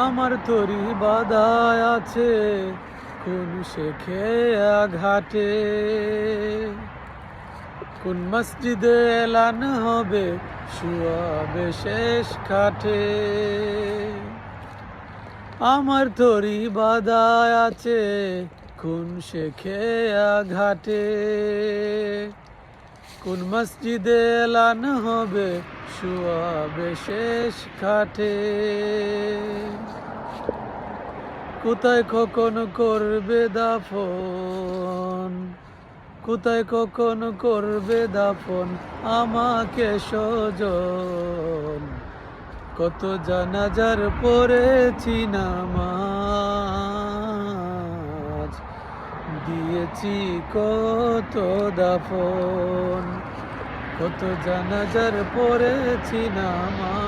আমার তরি বাদায় আছে, কোন শেখে ঘাটে কোন মসজিদে এলান হবে, শুয়াবে শেষ খাটে? আমার তরি বাদায় আছে, কোন শেখে ঘাটে কোন মসজিদে এলান হবে, শুয়াবে শেষ খাটে? কোথায় কখন করবে দাফন? কোথায় কখন করবে দাফন? আমাকে সজন কত জানাজার পড়েছি নামাজ। দিয়েছি কত দাফন। কত জানাজার পড়েছি নামাজ।